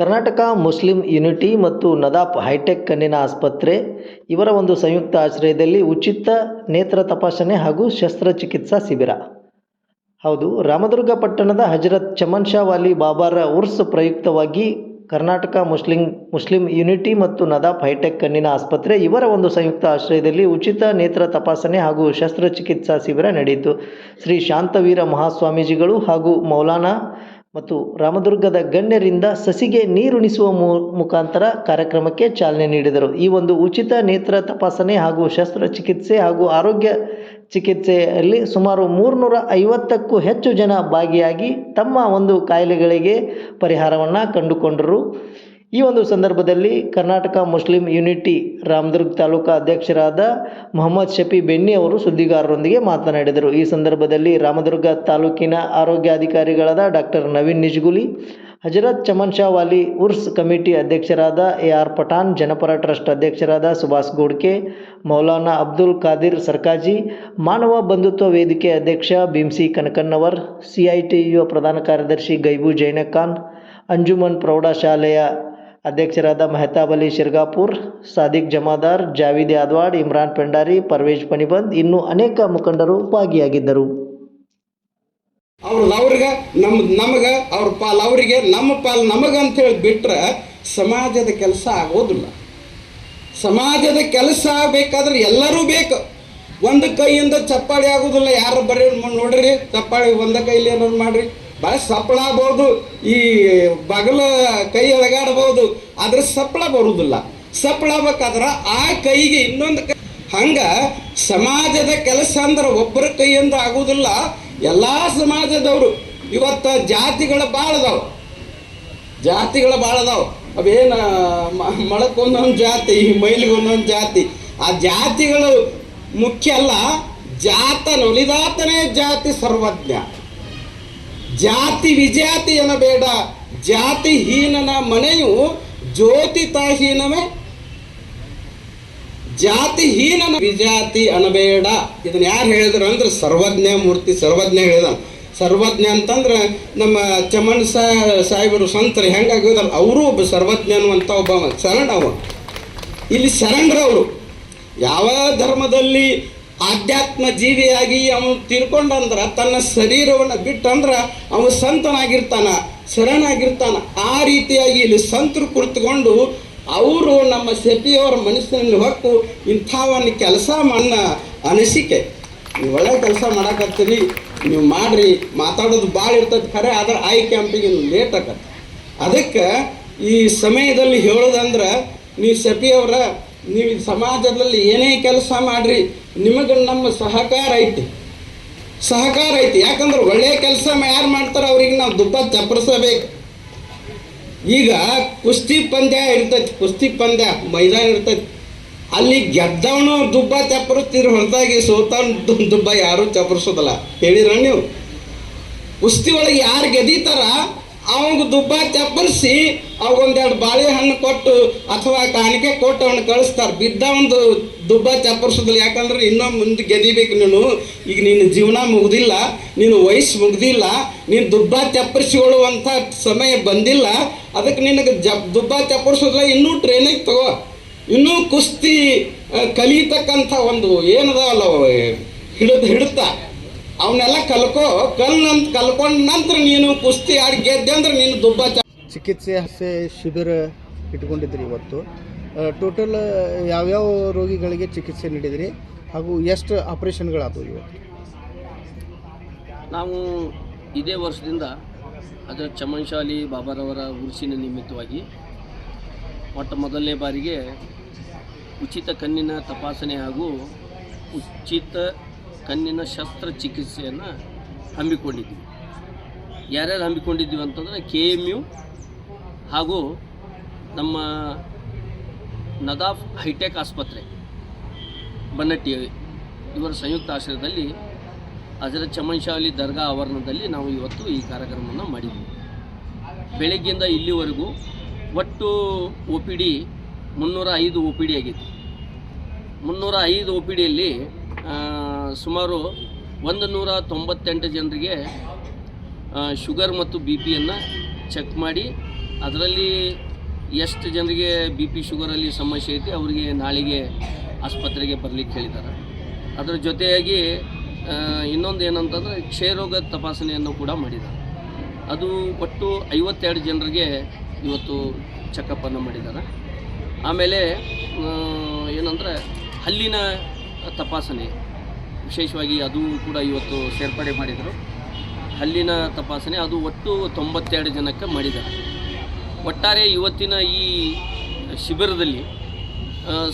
Karnataka Muslim unity ಮತ್ತು Nadaf high tech ಕಣ್ಣಿನ ಆಸ್ಪತ್ರೆ, ಇವರ ಒಂದು ಸಂಯುಕ್ತ ಆಶ್ರಯದಲ್ಲಿ ಉಚಿತ ನೇತ್ರ ತಪಾಸಣೆ ಹಾಗೂ ಶಸ್ತ್ರಚಿಕಿತ್ಸಾ ಶಿಬಿರ. ಹೌದು, ರಾಮದುರ್ಗ ಪಟ್ಟಣದ ಹಜರತ್ ಚಮನ್ ಶಾ ವಾಲಿ ಬಾಬಾರ ಉರ್ಸ್ ಪ್ರಯುಕ್ತವಾಗಿ ಕರ್ನಾಟಕ ಮುಸ್ಲಿಂ ಮುಸ್ಲಿಂ ಯುನಿಟಿ ಮತ್ತು ನದಾಫ್ ಹೈಟೆಕ್ ಕಣ್ಣಿನ ಆಸ್ಪತ್ರೆ, ಇವರ ಒಂದು ಸಂಯುಕ್ತ ಆಶ್ರಯದಲ್ಲಿ ಉಚಿತ ನೇತ್ರ ತಪಾಸಣೆ ಹಾಗೂ ಶಸ್ತ್ರಚಿಕಿತ್ಸಾ ಶಿಬಿರ ನಡೆಯಿತು. ಶ್ರೀ ಶಾಂತವೀರ ಮಹಾಸ್ವಾಮೀಜಿಗಳು ಹಾಗೂ ಮೌಲಾನಾ ಮತ್ತು ರಾಮದುರ್ಗದ ಗಣ್ಯರಿಂದ ಸಸಿಗೆ ನೀರುಣಿಸುವ ಮುಖಾಂತರ ಕಾರ್ಯಕ್ರಮಕ್ಕೆ ಚಾಲನೆ ನೀಡಿದರು. ಈ ಒಂದು ಉಚಿತ ನೇತ್ರ ತಪಾಸಣೆ ಹಾಗೂ ಶಸ್ತ್ರಚಿಕಿತ್ಸೆ ಹಾಗೂ ಆರೋಗ್ಯ ಚಿಕಿತ್ಸೆಯಲ್ಲಿ ಸುಮಾರು ಮೂರುನೂರ ಐವತ್ತಕ್ಕೂ ಹೆಚ್ಚು ಜನ ಭಾಗಿಯಾಗಿ ತಮ್ಮ ಒಂದು ಕಾಯಿಲೆಗಳಿಗೆ ಪರಿಹಾರವನ್ನು ಕಂಡುಕೊಂಡರು. ಈ ಒಂದು ಸಂದರ್ಭದಲ್ಲಿ ಕರ್ನಾಟಕ ಮುಸ್ಲಿಂ ಯುನಿಟಿ ರಾಮದುರ್ಗ ತಾಲೂಕಾ ಅಧ್ಯಕ್ಷರಾದ ಮೊಹಮ್ಮದ್ ಶಫಿ ಬೆನ್ನಿ ಅವರು ಸುದ್ದಿಗಾರರೊಂದಿಗೆ ಮಾತನಾಡಿದರು. ಈ ಸಂದರ್ಭದಲ್ಲಿ ರಾಮದುರ್ಗ ತಾಲೂಕಿನ ಆರೋಗ್ಯಾಧಿಕಾರಿಗಳಾದ ಡಾಕ್ಟರ್ ನವೀನ್ ನಿಜ್ಗುಲಿ, ಹಜರತ್ ಚಮನ್ ಶಾ ವಾಲಿ ಉರ್ಸ್ ಕಮಿಟಿ ಅಧ್ಯಕ್ಷರಾದ A R Pathan, Janapara trust ಅಧ್ಯಕ್ಷರಾದ ಸುಭಾಷ್ ಗೋಡ್ಕೆ, ಮೌಲಾನಾ ಅಬ್ದುಲ್ ಖಾದಿರ್ ಸರ್ಕಾಜಿ, ಮಾನವ ಬಂಧುತ್ವ ವೇದಿಕೆ ಅಧ್ಯಕ್ಷ ಭೀಮ್ಸಿ ಕನಕನ್ನವರ್, ಸಿಐಟಿಯು ಪ್ರಧಾನ ಕಾರ್ಯದರ್ಶಿ ಗೈಬು ಜೈನಖಾನ್, ಅಂಜುಮನ್ ಪ್ರೌಢಶಾಲೆಯ ಅಧ್ಯಕ್ಷರಾದ ಮೆಹತಾಬ್ ಅಲಿ ಶಿರ್ಗಾಪುರ್, ಸಾದಿಕ್ ಜಮಾದಾರ್, ಜಾವೀದ್ ಯಾದ್ವಾಡ್ ಇಮ್ರಾನ್ ಪೆಂಡಾರಿ ಪರ್ವೇಜ್ ಪನಿಬಂದ್ ಇನ್ನೂ ಅನೇಕ ಮುಖಂಡರು ಭಾಗಿಯಾಗಿದ್ದರು. ಅವ್ರದ್ದು ಅವ್ರಿಗೆ ನಮ್, ನಮಗೆ, ಅವ್ರ ಪಾಲ್ ಅವರಿಗೆ, ನಮ್ಮ ಪಾಲ್ ನಮಗೆ ಅಂತೇಳಿ ಬಿಟ್ಟರೆ ಸಮಾಜದ ಕೆಲಸ ಆಗೋದಿಲ್ಲ. ಸಮಾಜದ ಕೆಲಸ ಆಗಬೇಕಾದ್ರೆ ಎಲ್ಲರೂ ಬೇಕು. ಒಂದು ಕೈಯಿಂದ ಚಪ್ಪಾಳಿ ಆಗೋದಿಲ್ಲ. ಯಾರು ಬರೀ ನೋಡ್ರಿ, ಚಪ್ಪಾಳಿ ಒಂದ ಕೈಲಿ ಏನಾದ್ರು ಮಾಡ್ರಿ. ಭಾಳ ಸಪ್ಪಳ ಆಗ್ಬೋದು ಈ ಬಗಲ ಕೈ ಒಳಗಾಡ್ಬೋದು ಆದ್ರೆ ಸಪ್ಪಳ ಬರುವುದಿಲ್ಲ ಸಪ್ಪಳ ಆಗ್ಬೇಕಾದ್ರೆ ಆ ಕೈಗೆ ಇನ್ನೊಂದು ಕೈ. ಹಂಗ ಸಮಾಜದ ಕೆಲಸ ಅಂದ್ರೆ ಒಬ್ಬರ ಕೈಯಿಂದ ಆಗುವುದಿಲ್ಲ ಎಲ್ಲ ಸಮಾಜದವರು. ಇವತ್ತ ಜಾತಿಗಳ ಭಾಳ ಅದಾವ. ಜಾತಿಗಳ ಭಾಳ ಅದಾವ. ಜಾತಿ, ಮೈಲಿಗೆ ಒಂದೊಂದು ಜಾತಿ. ಆ ಜಾತಿಗಳು ಮುಖ್ಯ ಅಲ್ಲ. ಜಾತ ನುಲಿದಾತನೇ ಜಾತಿ ಸರ್ವಜ್ಞ. ಜಾತಿ ವಿಜಾತಿಯನ ಬೇಡ. ಜಾತಿ ಹೀನನ ಮನೆಯು ಜ್ಯೋತಿತಾಹೀನವೇ ಜಾತಿ ಹೀನನ ವಿಜಾತಿ ಅನಬೇಡ ಇದನ್ನ ಯಾರು ಹೇಳಿದ್ರು ಅಂದ್ರೆ ಸರ್ವಜ್ಞ ಮೂರ್ತಿ, ಸರ್ವಜ್ಞ ಹೇಳಿದ ಸರ್ವಜ್ಞ ಅಂತಂದ್ರೆ ನಮ್ಮ ಚಮನ್ ಸಾಹೇಬರು ಸಂತರು ಹೆಂಗಾಗಿದಲ್ಲ ಅವರು ಒಬ್ಬ ಸರ್ವಜ್ಞ ಅನ್ನುವಂಥ ಒಬ್ಬ ಶರಣ ಅವ. ಇಲ್ಲಿ ಶರಣರವರು ಯಾವ ಧರ್ಮದಲ್ಲಿ ಆಧ್ಯಾತ್ಮ ಜೀವಿಯಾಗಿ ಅವನು ತಿರ್ಕೊಂಡಂದ್ರ ತನ್ನ ಶರೀರವನ್ನು ಬಿಟ್ಟಂದ್ರ ಅವನು ಸಂತನಾಗಿರ್ತಾನ, ಶರಣಾಗಿರ್ತಾನ. ಆ ರೀತಿಯಾಗಿ ಇಲ್ಲಿ ಸಂತರು ಕುಳಿತುಕೊಂಡು ಅವರು ನಮ್ಮ ಶೆಟ್ಟಿಯವರ ಮನಸ್ಸಿನಲ್ಲಿ ಹೊಕ್ಕು ಇಂಥ ಒಂದು ಕೆಲಸ ಮಾಡ ಅನಿಸಿಕೆ. ನೀವು ಒಳ್ಳೆ ಕೆಲಸ ಮಾಡಕತ್ತೀರಿ, ನೀವು ಮಾಡ್ರಿ, ಮಾತಾಡೋದು ಭಾಳ ಇರ್ತದೆ ಖರೆ, ಆದ್ರೆ ಆಯ್ ಕ್ಯಾಂಪಿಗೆ ಲೇಟ್ ಆಗತ್ತೆ. ಅದಕ್ಕೆ ಈ ಸಮಯದಲ್ಲಿ ಹೇಳೋದಂದ್ರೆ, ನೀವು ಸೆಪಿಯವರ ನೀವು ಸಮಾಜದಲ್ಲಿ ಏನೇ ಕೆಲಸ ಮಾಡ್ರಿ ನಿಮಗೆ ನಮ್ಮ ಸಹಕಾರ ಐತಿ. ಸಹಕಾರ ಐತಿ. ಯಾಕಂದ್ರೆ ಒಳ್ಳೆಯ ಕೆಲಸ ಯಾರು ಮಾಡ್ತಾರೋ ಅವ್ರಿಗೆ ನಾವು ದುಬ್ಬ ಚಪ್ಪರಿಸಬೇಕು. ಈಗ ಕುಸ್ತಿ ಪಂದ್ಯ ಇರ್ತೈತಿ. ಕುಸ್ತಿ ಪಂದ್ಯ ಮೈದಾನ ಇರ್ತೈತಿ. ಅಲ್ಲಿ ಗೆದ್ದವನು ದುಬ್ಬ ಚಪ್ಪರಿಸ್ತೀರಿ ಹೊರತಾಗಿ ಸೋತವನು ದುಬ್ಬ ಯಾರೂ ಚಪ್ಪರಿಸೋದಲ್ಲ. ಹೇಳಿರ ನೀವು? ಕುಸ್ತಿ ಒಳಗೆ ಯಾರು ಗೆದೀತಾರ ಅವಂಗ ದುಬ್ಬ ಚಪ್ಪರಿಸಿ ಅವಗೊಂದೆರಡು ಬಾಳೆಹಣ್ಣು ಕೊಟ್ಟು ಅಥವಾ ಕಾಣಿಕೆ ಕೊಟ್ಟು ಅವನು ಕಳಿಸ್ತಾರೆ. ಬಿದ್ದ ಒಂದು ದುಬ್ಬ ಚಪ್ಪರಿಸೋದಿಲ್ಲ. ಯಾಕಂದ್ರೆ ಇನ್ನೂ ಮುಂದೆ ಗೆದಿಬೇಕು ನೀನು. ಈಗ ನಿನ್ನ ಜೀವನ ಮುಗ್ದಿಲ್ಲ ನೀನು ವಯಸ್ಸು ಮುಗ್ದಿಲ್ಲ, ನೀನು ದುಬ್ಬ ಚಪ್ಪರಿಸಿಕೊಳ್ಳುವಂಥ ಸಮಯ ಬಂದಿಲ್ಲ. ಅದಕ್ಕೆ ನಿನಗೆ ಜ ದುಬ್ಬ ಚಪ್ಪರಿಸೋದಿಲ್ಲ, ಇನ್ನೂ ಟ್ರೈನಿಗೆ ತಗೋ. ಇನ್ನೂ ಕುಸ್ತಿ ಕಲಿತಕ್ಕಂಥ ಒಂದು ಏನದ ಅಲ್ಲ ಹಿಡಿದು ಹಿಡಿತ. ಅವನ್ನೆಲ್ಲ ಕಲ್ಕೋ ಕಲ್ ನಂತ ಕಲ್ಕೊಂಡ ನಂತರ ನೀನು ಕುಸ್ತಿ ಆಡಿ ಗೆದ್ದೆ ಅಂದ್ರೆ ನೀನು ದುಬ್ಬ ಚಿಕಿತ್ಸೆ ಹಸೆ ಶಿಬಿರ ಇಟ್ಕೊಂಡಿದ್ರಿ ಇವತ್ತು. ಟೋಟಲ್ ಯಾವ್ಯಾವ ರೋಗಿಗಳಿಗೆ ಚಿಕಿತ್ಸೆ ನೀಡಿದ್ರಿ? ಹಾಗೂ ಎಷ್ಟು ಆಪರೇಷನ್ಗಳಾದವು ಇವತ್ತು? ನಾವು ಇದೇ ವರ್ಷದಿಂದ ಅದರ ಚಮನ್ಶಾಲಿ ಬಾಬಾರವರ ಉರುಸಿನ ನಿಮಿತ್ತವಾಗಿ ಮೊಟ್ಟ ಮೊದಲನೇ ಬಾರಿಗೆ ಉಚಿತ ಕಣ್ಣಿನ ತಪಾಸಣೆ ಹಾಗೂ ಉಚಿತ ಕಣ್ಣಿನ ಶಸ್ತ್ರಚಿಕಿತ್ಸೆಯನ್ನು ಹಮ್ಮಿಕೊಂಡಿದ್ವಿ ಯಾರ್ಯಾರು ಹಮ್ಮಿಕೊಂಡಿದ್ದೀವಿ ಅಂತಂದರೆ ಕೆ ಎಂ ಯು ಹಾಗೂ ನಮ್ಮ ನದಾಫ್ ಹೈಟೆಕ್ ಆಸ್ಪತ್ರೆ, ಬನ್ನಟ್ಟಿ ಇವರ ಸಂಯುಕ್ತ ಆಶ್ರಯದಲ್ಲಿ ಹಜರತ್ ಚಮನ್ಶಾವಲಿ ದರ್ಗಾ ಆವರಣದಲ್ಲಿ ನಾವು ಇವತ್ತು ಈ ಕಾರ್ಯಕ್ರಮವನ್ನು ಮಾಡಿದ್ವಿ. ಬೆಳಗ್ಗೆಯಿಂದ ಇಲ್ಲಿವರೆಗೂ ಒಟ್ಟು ಒ ಪಿ ಡಿ ಮುನ್ನೂರ ಐದು ಒ ಪಿ ಡಿ ಆಗಿತ್ತು. ಮುನ್ನೂರ ಐದು ಒ ಪಿ ಡಿಯಲ್ಲಿ ಸುಮಾರು ಒಂದು ನೂರ ತೊಂಬತ್ತೆಂಟು ಜನರಿಗೆ ಶುಗರ್ ಮತ್ತು ಬಿ ಪಿಯನ್ನು ಚೆಕ್ ಮಾಡಿ, ಅದರಲ್ಲಿ ಎಷ್ಟು ಜನರಿಗೆ ಬಿ ಪಿ ಶುಗರಲ್ಲಿ ಸಮಸ್ಯೆ ಐತಿ ಅವರಿಗೆ ನಾಳೆಗೆ ಆಸ್ಪತ್ರೆಗೆ ಬರಲಿಕ್ಕೆ ಹೇಳಿದ್ದಾರೆ. ಅದರ ಜೊತೆಯಾಗಿ ಇನ್ನೊಂದು ಏನಂತಂದರೆ ಕ್ಷಯರೋಗ ತಪಾಸಣೆಯನ್ನು ಕೂಡ ಮಾಡಿದ್ದಾರೆ. ಅದು ಒಟ್ಟು ಐವತ್ತೆರಡು ಜನರಿಗೆ ಇವತ್ತು ಚೆಕಪ್ಪನ್ನು ಮಾಡಿದ್ದಾರೆ. ಆಮೇಲೆ ಏನಂದರೆ ಹಲ್ಲಿನ ತಪಾಸಣೆ ವಿಶೇಷವಾಗಿ ಅದು ಕೂಡ ಇವತ್ತು ಸೇರ್ಪಡೆ ಮಾಡಿದರು. ಹಲ್ಲಿನ ತಪಾಸಣೆ ಅದು ಒಟ್ಟು ತೊಂಬತ್ತೆರಡು ಜನಕ್ಕೆ ಮಾಡಿದ್ದಾರೆ. ಒಟ್ಟಾರೆ ಇವತ್ತಿನ ಈ ಶಿಬಿರದಲ್ಲಿ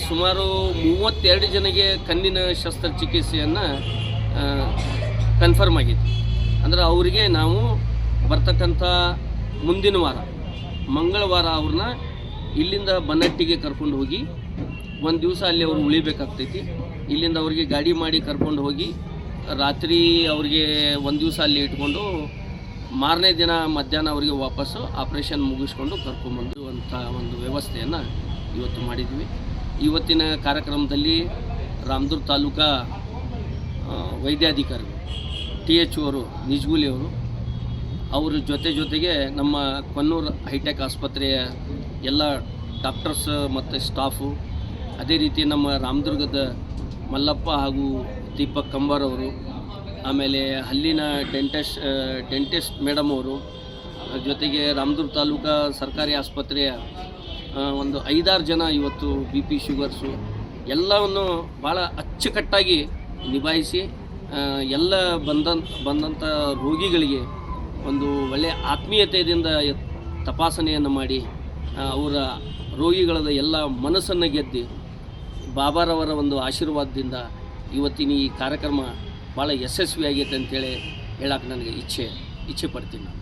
ಸುಮಾರು ಮೂವತ್ತೆರಡು ಜನಗೆ ಕಣ್ಣಿನ ಶಸ್ತ್ರಚಿಕಿತ್ಸೆಯನ್ನು ಕನ್ಫರ್ಮ್ ಆಗಿದೆ ಅಂದರೆ ಅವರಿಗೆ ನಾವು ಬರ್ತಕ್ಕಂಥ ಮುಂದಿನ ವಾರ, ಮಂಗಳವಾರ ಅವ್ರನ್ನ ಇಲ್ಲಿಂದ ಬನ್ನಟ್ಟಿಗೆ ಕರ್ಕೊಂಡು ಹೋಗಿ, ಒಂದು ದಿವಸ ಅಲ್ಲಿ ಅವರು ಉಳಿಬೇಕಾಗ್ತೈತಿ. ಇಲ್ಲಿಂದ ಅವ್ರಿಗೆ ಗಾಡಿ ಮಾಡಿ ಕರ್ಕೊಂಡು ಹೋಗಿ ರಾತ್ರಿ ಅವ್ರಿಗೆ ಒಂದು ದಿವಸ ಅಲ್ಲಿ ಇಟ್ಕೊಂಡು ಮಾರನೇ ದಿನ ಮಧ್ಯಾಹ್ನ ಅವರಿಗೆ ವಾಪಸ್ಸು ಆಪ್ರೇಷನ್ ಮುಗಿಸ್ಕೊಂಡು ಕರ್ಕೊಂಬಂದು ಅಂತ ಒಂದು ವ್ಯವಸ್ಥೆಯನ್ನು ಇವತ್ತು ಮಾಡಿದ್ವಿ. ಇವತ್ತಿನ ಕಾರ್ಯಕ್ರಮದಲ್ಲಿ ರಾಮದುರ್ ತಾಲೂಕಾ ವೈದ್ಯಾಧಿಕಾರಿ ಟಿ ಎಚ್ ಅವರು, ನಿಜ್ಗುಲಿ ಅವರು, ಅವ್ರ ಜೊತೆ ಜೊತೆಗೆ ನಮ್ಮ ಕೊನ್ನೂರು ಹೈಟೆಕ್ ಆಸ್ಪತ್ರೆಯ ಎಲ್ಲ ಡಾಕ್ಟರ್ಸ್ ಮತ್ತು ಸ್ಟಾಫು, ಅದೇ ರೀತಿ ನಮ್ಮ ರಾಮದುರ್ಗದ ಮಲ್ಲಪ್ಪ ಹಾಗೂ ದೀಪಕ್ ಕಂಬಾರವರು ಆಮೇಲೆ ಅಲ್ಲಿನ ಡೆಂಟಿಸ್ಟ್ ಡೆಂಟಿಸ್ಟ್ ಮೇಡಮ್ ಅವರು, ಜೊತೆಗೆ ರಾಮದುರ್ಗ ತಾಲೂಕಾ ಸರ್ಕಾರಿ ಆಸ್ಪತ್ರೆಯ ಒಂದು ಐದಾರು ಜನ ಇವತ್ತು ಬಿ ಪಿ ಶುಗರ್ಸು ಎಲ್ಲವನ್ನು ಭಾಳ ಅಚ್ಚುಕಟ್ಟಾಗಿ ನಿಭಾಯಿಸಿ ಎಲ್ಲ ಬಂದ ಬಂದಂಥ ರೋಗಿಗಳಿಗೆ ಒಂದು ಒಳ್ಳೆಯ ಆತ್ಮೀಯತೆಯಿಂದ ತಪಾಸಣೆಯನ್ನು ಮಾಡಿ ಅವರ ರೋಗಿಗಳದ ಎಲ್ಲ ಮನಸ್ಸನ್ನು ಗೆದ್ದು ಬಾಬಾರವರ ಒಂದು ಆಶೀರ್ವಾದದಿಂದ ಇವತ್ತಿನ ಈ ಕಾರ್ಯಕ್ರಮ ಭಾಳ ಯಶಸ್ವಿಯಾಗೈತೆ ಅಂತೇಳಿ ಹೇಳಕ್ಕೆ ನನಗೆ ಇಚ್ಛೆ ಇಚ್ಛೆ ಪಡ್ತೀನಿ ನಾನು.